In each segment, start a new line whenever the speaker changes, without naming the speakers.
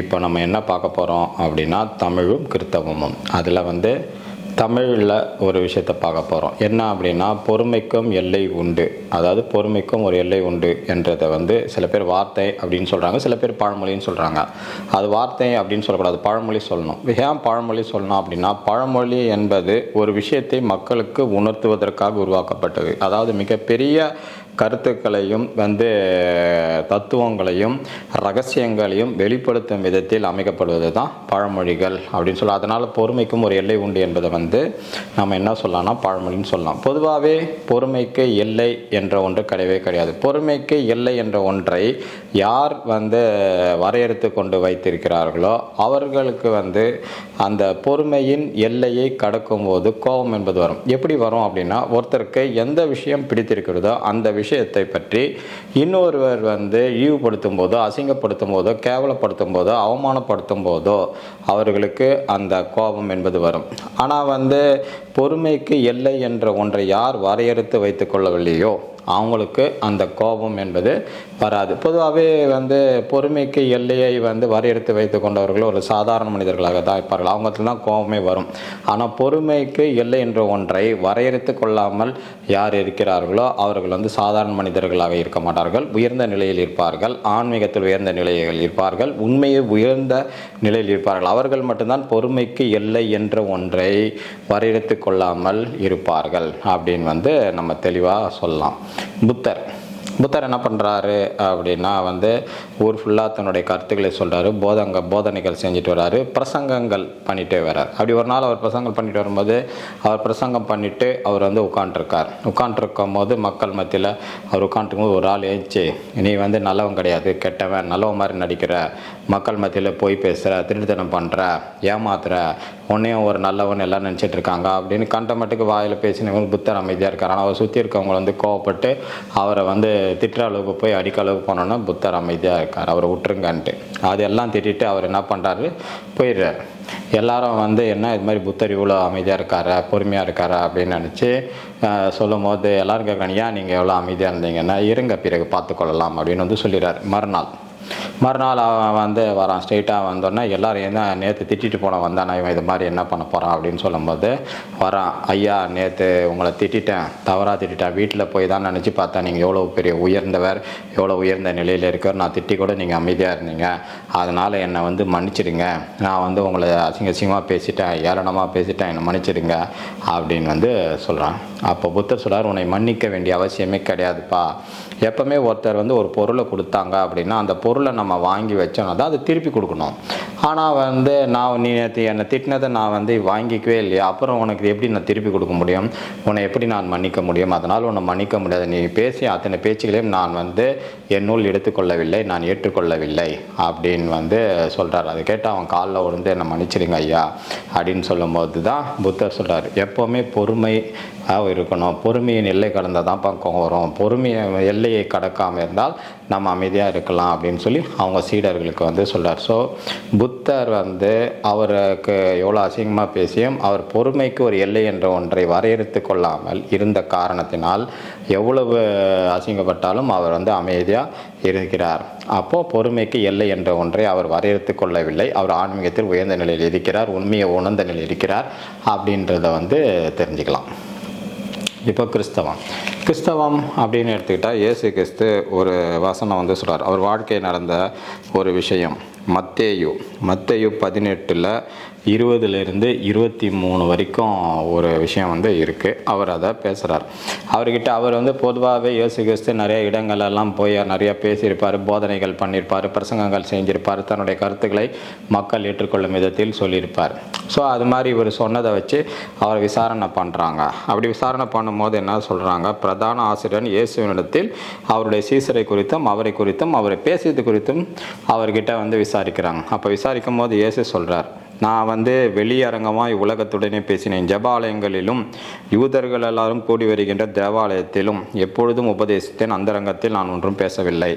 இப்போ நம்ம என்ன பார்க்க போகிறோம் அப்படின்னா தமிழும் கிறித்தவமும். அதில் வந்து தமிழில் ஒரு விஷயத்தை பார்க்க போகிறோம் என்ன அப்படின்னா பொறுமைக்கும் எல்லை உண்டு. அதாவது பொறுமைக்கும் ஒரு எல்லை உண்டு என்றதை வந்து சில பேர் வார்த்தை அப்படின்னு சொல்கிறாங்க சில பேர் பழமொழின்னு சொல்கிறாங்க அது வார்த்தை அப்படின்னு சொல்லக்கூடாது பழமொழி சொல்லணும். ஏன் பழமொழி சொல்லணும் அப்படின்னா பழமொழி என்பது ஒரு விஷயத்தை மக்களுக்கு உணர்த்துவதற்காக உருவாக்கப்பட்டது. அதாவது மிகப்பெரிய கருத்துக்களையும் வந்து தத்துவங்களையும் ரகசியங்களையும் வெளிப்படுத்தும் விதத்தில் அமைக்கப்படுவது தான் பழமொழிகள் அப்படின்னு சொல்லலாம் அதனால் பொறுமைக்கும் ஒரு எல்லை உண்டு என்பதை வந்து நம்ம என்ன சொல்லலாம்னா பழமொழின்னு சொல்லலாம். பொதுவாகவே பொறுமைக்கு எல்லை என்ற ஒன்று கிடையவே கிடையாது. பொறுமைக்கு எல்லை என்ற ஒன்றை யார் வந்து வரையறுத்து கொண்டு வைத்திருக்கிறார்களோ அவர்களுக்கு வந்து அந்த பொறுமையின் எல்லையை கடக்கும்போது கோபம் என்பது வரும். எப்படி வரும் அப்படின்னா ஒருத்தருக்கு எந்த விஷயம் பிடித்திருக்கிறதோ அந்த விஷயம் விஷயத்தை பற்றி இன்னொருவர் வந்து இழிவுபடுத்தும் போதோ அசிங்கப்படுத்தும் போதோ கேவலப்படுத்தும் போதோ அவமானப்படுத்தும் போதோ அவர்களுக்கு அந்த கோபம் என்பது வரும். ஆனால் வந்து பொறுமைக்கு எல்லை என்ற ஒன்றை யார் வரையறுத்து வைத்துக்கொள்ளவில்லையோ அவங்களுக்கு அந்த கோபம் என்பது வராது. பொதுவாகவே வந்து பொறுமைக்கு எல்லையை வந்து வரையறுத்து வைத்து கொண்டவர்கள் ஒரு சாதாரண மனிதர்களாக தான் இருப்பார்கள். அவங்களுக்கு தான் கோபமே வரும். ஆனால் பொறுமைக்கு எல்லை என்ற ஒன்றை வரையறுத்து கொள்ளாமல் யார் இருக்கிறார்களோ அவர்கள் வந்து சாதாரண மனிதர்களாக இருக்க மாட்டார்கள். உயர்ந்த நிலையில் இருப்பார்கள். ஆன்மீகத்தில் உயர்ந்த நிலையில் இருப்பார்கள். உண்மையை உயர்ந்த நிலையில் இருப்பார்கள். அவர்கள் மட்டும்தான் பொறுமைக்கு எல்லை என்ற ஒன்றை வரையறுத்து கொள்ளாமல் இருப்பார்கள் அப்படின்னு வந்து நம்ம தெளிவாக சொல்லலாம். புத்தர். புத்தர் என்ன பண்ணுறாரு அப்படின்னா வந்து ஊர் ஃபுல்லாக தன்னுடைய கருத்துக்களை சொல்கிறாரு போதங்க போதனைகள் செஞ்சுட்டு வர்றாரு பிரசங்கங்கள் பண்ணிகிட்டே வர்றார் அப்படி ஒரு நாள் அவர் பிரசங்கம் பண்ணிட்டு வரும்போது அவர் பிரசங்கம் பண்ணிவிட்டு அவர் வந்து உட்காண்ட்ருக்கார் உட்காண்ட்ருக்கும் போது மக்கள் மத்தியில் அவர் உட்காண்ட்ருக்கும் போது ஒரு ஆள் ஏச்சு நீ வந்து நல்லவன் கிடையாது கெட்டவன் நல்லவன் மாதிரி நடிக்கிற. மக்கள் மத்தியில் போய் பேசுகிற திருட்டுத்தனம் பண்ணுற ஏமாத்துற உன்னையும் ஒரு நல்லவன் எல்லாம் நினச்சிட்டு இருக்காங்க அப்படின்னு கண்டமட்டுக்கு வாயில் பேசினவங்க புத்தர் அமைதியாக இருக்கார். ஆனால் அவர் சுற்றி இருக்கவங்க வந்து கோவப்பட்டு அவரை வந்து திட்டுற அளவுக்கு போய் அடிக்க அளவுக்கு போனோன்னா புத்தர் அமைதியாக இருக்கார். அவரை விட்டுருங்கன்ட்டு. அதெல்லாம் திட்டிட்டு அவர் என்ன பண்ணுறாரு போயிடுறாரு. எல்லாரும் வந்து என்ன இது மாதிரி புத்தர் இவ்வளோ அமைதியாக இருக்காரா? பொறுமையாக இருக்காரா? அப்படின்னு நினச்சி சொல்லும் போது எல்லாரும் கேட்குறாங்க ஏன் நீங்கள் எவ்வளோ அமைதியாக இருந்தீங்கன்னா? இருங்க பிறகு பார்த்துக்கொள்ளலாம் அப்படின்னு வந்து சொல்லிடுறாரு. மறுநாள். மறுநாள் அவன் வந்து வரான். ஸ்ட்ரெயிட்டாக வந்தோடனே எல்லோரும் என்ன நேற்று திட்டிட்டு போன வந்தானா? இவன் இது மாதிரி என்ன பண்ண போகிறான் அப்படின்னு சொல்லும்போது வரான். ஐயா நேற்று உங்களை திட்டிட்டேன். தவறாக திட்டிட்டேன். வீட்டில் போய் தான் நினச்சி பார்த்தா நீங்கள் எவ்வளோ பெரிய உயர்ந்தவர் எவ்வளோ உயர்ந்த நிலையில் இருக்கார். நான் திட்டி கூட நீங்கள் அமைதியாக இருந்தீங்க. அதனால் என்னை வந்து மன்னிச்சிடுங்க. நான் வந்து உங்களை அசிங்க அசிங்கமாக பேசிட்டேன். ஏளனமாக பேசிட்டேன். என்னை மன்னிச்சிடுங்க. அப்படின்னு வந்து சொல்கிறான் அப்போ புத்தர் சொல்கிறார் உன்னை மன்னிக்க வேண்டிய அவசியமே கிடையாதுப்பா. எப்பவுமே ஒருத்தர் வந்து ஒரு பொருளை கொடுத்தாங்க அப்படின்னா அந்த பொருளை நம்ம வாங்கி வச்சோம்னா தான் அதை திருப்பி கொடுக்கணும். ஆனால் வந்து நான் நீ நேற்று என்னை திட்டினதை நான் வந்து வாங்கிக்கவே இல்லையா? அப்புறம் உனக்கு எப்படி நான் திருப்பி கொடுக்க முடியும்? உன்னை எப்படி நான் மன்னிக்க முடியும்? அதனால் உன்னை மன்னிக்க முடியாது. நீ பேசி அத்தனை பேச்சுகளையும் நான் வந்து என்னுள் எடுத்துக்கொள்ளவில்லை நான் ஏற்றுக்கொள்ளவில்லை அப்படின்னு வந்து சொல்கிறார் அதை கேட்டு அவன் காலில் விழுந்து என்னை மன்னிச்சிடுங்க ஐயா அப்படின்னு சொல்லும்போது தான் புத்தர் சொல்கிறார் எப்போவுமே பொறுமை இருக்கணும். பொறுமையின் எல்லை கடந்தால் தான் பக்கம் வரும். பொறுமையை எல்லையை கடக்காமல் இருந்தால் நம்ம அமைதியாக இருக்கலாம் அப்படின்னு சொல்லி அவங்க சீடர்களுக்கு வந்து சொல்கிறார் ஸோ புத்தர் வந்து அவருக்கு எவ்வளோ அசிங்கமாக பேசியும் அவர் பொறுமைக்கு ஒரு எல்லை என்ற ஒன்றை வரையறுத்து கொள்ளாமல் இருந்த காரணத்தினால் எவ்வளவு அசிங்கப்பட்டாலும் அவர் வந்து அமைதியாக இருக்கிறார். அப்போது பொறுமைக்கு எல்லை என்ற ஒன்றை அவர் வரையறுத்து கொள்ளவில்லை. அவர் ஆன்மீகத்தில் உயர்ந்த நிலையில் இருக்கிறார் உண்மையை உணர்ந்த நிலையில் இருக்கிறார் அப்படின்றத வந்து தெரிஞ்சுக்கலாம். இப்போ கிறிஸ்தவம். கிறிஸ்தவம் அப்படின்னு எடுத்துக்கிட்டால் இயேசு கிறிஸ்து ஒரு வசனம் வந்து சொல்கிறார் அவர் வாழ்க்கை நடந்த ஒரு விஷயம். மத்தேயு. மத்தேயு பதினெட்டில் இருபதுலேருந்து இருபத்தி மூணு வரைக்கும் ஒரு விஷயம் வந்து இருக்குது அவர் அதை பேசுகிறார் அவர்கிட்ட அவர் வந்து பொதுவாகவே இயேசு கிறிஸ்து நிறைய இடங்களெல்லாம் போய் நிறைய பேசியிருப்பார் போதனைகள் பண்ணியிருப்பார் பிரசங்கங்கள் செஞ்சிருப்பார் தன்னுடைய கருத்துக்களை மக்கள் ஏற்றுக்கொள்ளும் விதத்தில் சொல்லியிருப்பார். ஸோ அது மாதிரி இவர் சொன்னதை வச்சு அவர் விசாரணை பண்ணுறாங்க அப்படி விசாரணை பண்ணும்போது என்ன சொல்கிறாங்க பிரதான ஆசிரியர் இயேசுவினிடத்தில் அவருடைய சீசரை குறித்தும் அவரை குறித்தும் அவரை பேசியது குறித்தும் அவர்கிட்ட வந்து விசாரிக்கிறாங்க. அப்போ விசாரிக்கும் போது இயேசு சொல்கிறார் நான் வந்து வெளியரங்கமாய் உலகத்துடனே பேசினேன். ஜெபாலயங்களிலும் யூதர்கள் எல்லாரும் கூடி வருகின்ற தேவாலயத்திலும் எப்பொழுதும் உபதேசித்தேன். அந்தரங்கத்தில் நான் ஒன்றும் பேசவில்லை.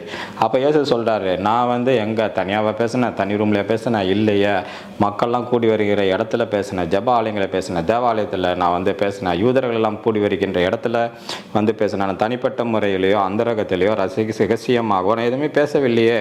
அப்போ இயேசு சொல்கிறாரு நான் வந்து எங்கே தனியாக பேசினேன் தனி ரூமில் பேசினேன் இல்லையே. மக்கள்லாம் கூடி வருகிற இடத்துல பேசினேன் ஜெபாலயங்களை பேசினேன் தேவாலயத்தில் நான் வந்து பேசினேன் யூதர்கள் எல்லாம் கூடி வருகின்ற இடத்துல வந்து பேசினேன் தனிப்பட்ட முறையிலையோ அந்தரகத்திலேயோ ரசிக ரகசியமாகவோ நான் எதுவுமே பேசவில்லையே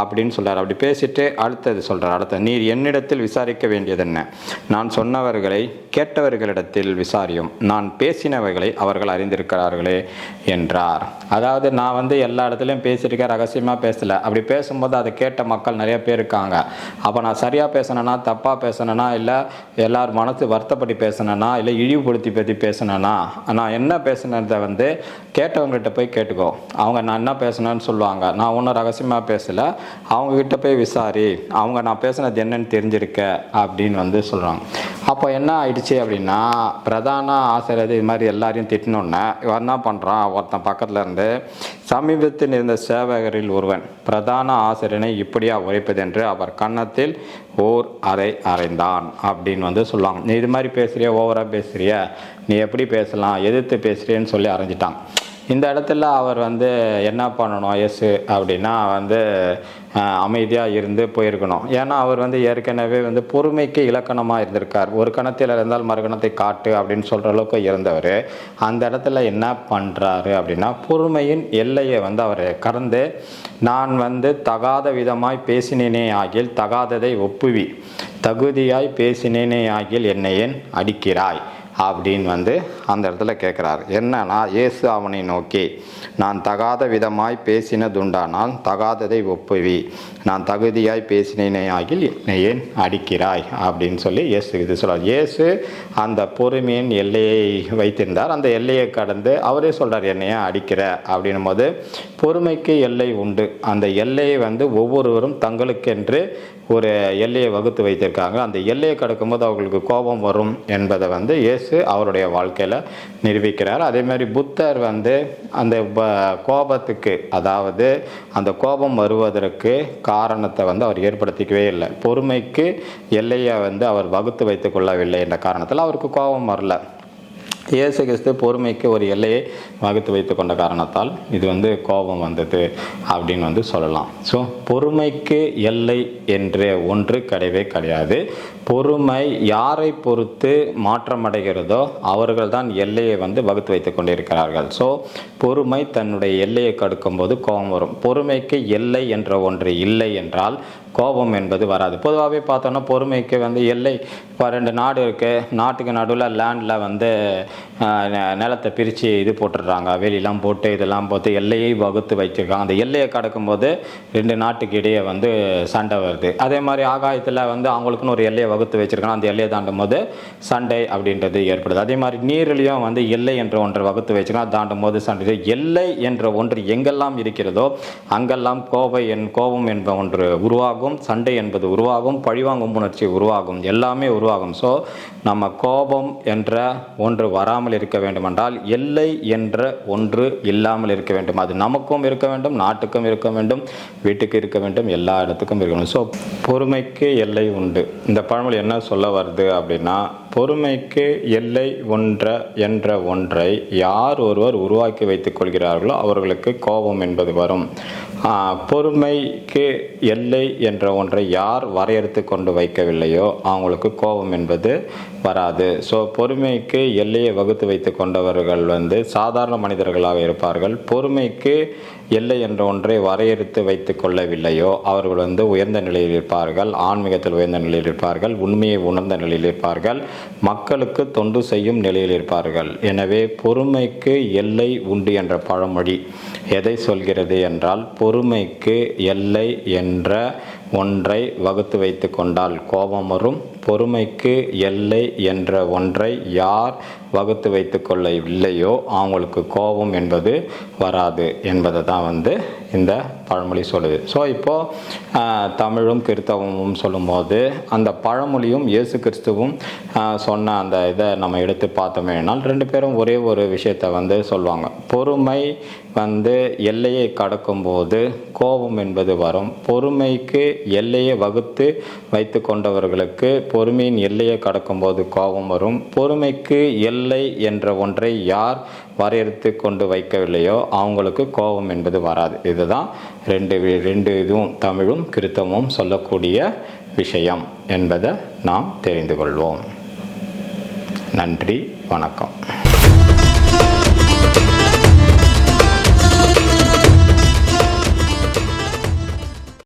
அப்படின்னு சொல்கிறார் அப்படி பேசிட்டு அடுத்தது சொல்கிறார் அடுத்த நீர் என்னிடத்தில் விசாரிக்க வேண்டியது என்ன நான் சொன்னவர்களை கேட்டவர்களிடத்தில் விசாரியும். நான் பேசினவைகளை அவர்கள் அறிந்திருக்கிறார்களே என்றார். அதாவது நான் வந்து எல்லா இடத்துலையும் பேசியிருக்கேன் ரகசியமாக பேசலை. அப்படி பேசும்போது அதை கேட்ட மக்கள் நிறைய பேர் இருக்காங்க. அப்போ நான் சரியாக பேசினேன்னா தப்பாக பேசினேன்னா இல்லை எல்லார் மனசு வருத்தப்படி பேசினேன்னா இல்லை இழிவுபடுத்தி பற்றி பேசினேன்னா நான் என்ன பேசினதை வந்து கேட்டவங்ககிட்ட போய் கேட்டுக்கோ. அவங்க நான் என்ன பேசினேன்னு சொல்லுவாங்க. நான் ஒன்றும் ரகசியமாக பேசலை. அவங்கக்கிட்ட போய் விசாரி. அவங்க நான் பேசுனது என்னன்னு தெரிஞ்சிருக்க. அப்படின்னு வந்து சொல்கிறாங்க அப்போ என்ன ஆயிடுச்சு அப்படின்னா பிரதான ஆசிரியர் இது மாதிரி எல்லாரையும் திட்டினோன்னே இவன் என்ன பண்ணுறான் ஒருத்தன் பக்கத்தில் இருந்து சமீபத்தில் இருந்த சேவகரில் ஒருவன் பிரதான ஆசிரியனை இப்படியா உரைப்பதென்று அவர் கன்னத்தில் ஓர் அறை அறைந்தான் அப்படின்னு வந்து சொல்லுவாங்க. நீ இது மாதிரி பேசுகிறிய ஓவராக பேசுகிறிய நீ எப்படி பேசலாம்? எதிர்த்து பேசுகிறியன்னு சொல்லி அரைஞ்சிட்டான் இந்த இடத்துல அவர் வந்து என்ன பண்ணணும் எஸ் அப்படின்னா வந்து அமைதியாக இருந்து போயிருக்கணும். ஏன்னா அவர் வந்து ஏற்கனவே வந்து பொறுமைக்கு இலக்கணமாக இருந்திருக்கார். ஒரு கணத்தில் இருந்தால் மறுகணத்தை காட்டு அப்படின்னு சொல்கிற அளவுக்கு இருந்தவர். அந்த இடத்துல என்ன பண்ணுறாரு அப்படின்னா பொறுமையின் எல்லையை வந்து அவர் கடந்து நான் வந்து தகாத விதமாய் பேசினேனே ஆகில் தகாததை ஒப்புவி. தகுதியாய் பேசினேனே ஆகில் என்னை ஏன் அடிக்கிறாய். அப்படின்னு வந்து அந்த இடத்துல கேட்குறாரு என்னன்னா இயேசு அவனை நோக்கி நான் தகாத விதமாய் பேசினதுண்டானால் தகாததை ஒப்புவி. நான் தகுதியாய் பேசினேனே ஆகில் என்னை ஏன் அடிக்கிறாய்? அப்படின்னு சொல்லி இயேசு இது சொல்கிறார் இயேசு அந்த பொறுமையின் எல்லையை வைத்திருந்தார். அந்த எல்லையை கடந்து அவரே சொல்கிறார் என்னையே அடிக்கிற? அப்படின்னும் போது பொறுமைக்கு எல்லை உண்டு. அந்த எல்லையை வந்து ஒவ்வொருவரும் தங்களுக்கென்று ஒரு எல்லையை வகுத்து வைத்திருக்காங்க. அந்த எல்லையை கடக்கும்போது அவர்களுக்கு கோபம் வரும் என்பதை வந்து இயேசு அவருடைய வாழ்க்கையில் நிரூபிக்கிறார். அதே மாதிரி புத்தர் வந்து அந்த ப- கோபத்துக்கு அதாவது அந்த கோபம் வருவதற்கு காரணத்தை வந்து அவர் ஏற்படுத்திக்கவே இல்லை. பொறுமைக்கு எல்லையை வந்து அவர் வகுத்து வைத்து கொள்ளவில்லை என்ற காரணத்தில் அவருக்கு கோபம் வரல. இயேசு கிறிஸ்து பொறுமைக்கு ஒரு எல்லையை வகுத்து வைத்து கொண்ட காரணத்தால் இது வந்து கோபம் வந்தது அப்படின்னு வந்து சொல்லலாம். ஸோ பொறுமைக்கு எல்லை என்ற ஒன்று கிடையவே கிடையாது. பொறுமை யாரை பொறுத்து மாற்றமடைகிறதோ அவர்கள் தான் எல்லையை வந்து வகுத்து வைத்து கொண்டிருக்கிறார்கள். ஸோ பொறுமை தன்னுடைய எல்லையை கடக்கும்போது கோபம் வரும். பொறுமைக்கு எல்லை என்ற ஒன்று இல்லை என்றால் கோபம் என்பது வராது. பொதுவாகவே பார்த்தோன்னா பொறுமைக்கு வந்து எல்லை இப்போ ரெண்டு நாடு இருக்குது நாட்டுக்கு நடுவில் லேண்டில் வந்து நிலத்தை பிரித்து இது போட்டுடுறாங்க. வெளியெலாம் போட்டு இதெல்லாம் போட்டு எல்லையை வகுத்து வச்சுருக்காங்க அந்த எல்லையை கடக்கும்போது ரெண்டு நாட்டுக்கு இடையே வந்து சண்டை வருது. அதே மாதிரி ஆகாயத்தில் வந்து அவங்களுக்குன்னு ஒரு எல்லையை வகுத்து வச்சிருக்காங்க அந்த எல்லையை தாண்டும் போது சண்டை அப்படின்றது ஏற்படுது. அதே மாதிரி நீரிலையும் வந்து எல்லை என்ற ஒன்றை வகுத்து வச்சிருக்காங்க தாண்டும் போது சண்டை எல்லை என்ற ஒன்று எங்கெல்லாம் இருக்கிறதோ அங்கெல்லாம் கோவை என் கோபம் என்ப ஒன்று உருவாகும். சண்டை என்பது உருவாகும். பழிவாங்கும் உணர்ச்சி உருவாகும். எல்லாமே உருவாகும். ஸோ நம்ம கோபம் என்ற ஒன்று வராமல் இருக்க வேண்டுமென்றால் எல்லை என்ற ஒன்று இல்லாமல் இருக்க வேண்டும். அது நமக்கும் இருக்க வேண்டும் நாட்டுக்கும் இருக்க வேண்டும் வீட்டுக்கு இருக்க வேண்டும் எல்லா இடத்துக்கும் இருக்க வேண்டும். ஸோ பொறுமைக்கு எல்லை உண்டு. இந்த பழமொழி என்ன சொல்ல வருது அப்படின்னா பொறுமைக்கு எல்லை ஒன்ற என்ற ஒன்றை யார் ஒருவர் உருவாக்கி வைத்துக் கொள்கிறார்களோ அவர்களுக்கு கோபம் என்பது வரும். பொறுமைக்கு எல்லை என்ற ஒன்றை யார் வரையறுத்து கொண்டு வைக்கவில்லையோ அவங்களுக்கு கோபம் என்பது வராது. ஸோ பொறுமைக்கு எல்லையை வகுத்து வைத்து கொண்டவர்கள் வந்து சாதாரண மனிதர்களாக இருப்பார்கள். பொறுமைக்கு எல்லை என்ற ஒன்றை வரையறுத்து வைத்து கொள்ளவில்லையோ அவர்கள் வந்து உயர்ந்த நிலையில் இருப்பார்கள் ஆன்மீகத்தில் உயர்ந்த நிலையில் இருப்பார்கள் உண்மையை உணர்ந்த நிலையில் இருப்பார்கள். மக்களுக்கு தொண்டு செய்யும் நிலையில் இருப்பார்கள். எனவே பொறுமைக்கு எல்லை உண்டு என்ற பழமொழி எதை சொல்கிறது என்றால் பொறுமைக்கு எல்லை என்ற ஒன்றை வகுத்து வைத்து கொண்டால் கோபம் வரும் பொறுமைக்கு எல்லை என்ற ஒன்றை யார் வகுத்து வைத்து கொள்ளவில்லையோ அவங்களுக்கு கோபம் என்பது வராது என்பதை தான் வந்து இந்த பழமொழி சொல்லுது. ஸோ இப்போது தமிழும் கிறித்தவமும் சொல்லும்போது அந்த பழமொழியும் இயேசு கிறிஸ்துவும் சொன்ன அந்த இதை நம்ம எடுத்து பார்த்தோமேனால் ரெண்டு பேரும் ஒரே ஒரு விஷயத்தை வந்து சொல்லுவாங்க. பொறுமை வந்து எல்லையை கடக்கும்போது கோபம் என்பது வரும். பொறுமைக்கு எல்லையை வகுத்து வைத்து கொண்டவர்களுக்கு பொறுமையின் எல்லையை கடக்கும்போது கோபம் வரும். பொறுமைக்கு எல்லை என்ற ஒன்றை யார் வரையறுத்து கொண்டு வைக்கவில்லையோ அவங்களுக்கு கோபம் என்பது வராது. இதுதான் ரெண்டு வி- ரெண்டு இதுவும் தமிழும் கிருத்தமும் சொல்லக்கூடிய விஷயம் என்பதை நாம் தெரிந்து கொள்வோம். நன்றி வணக்கம்.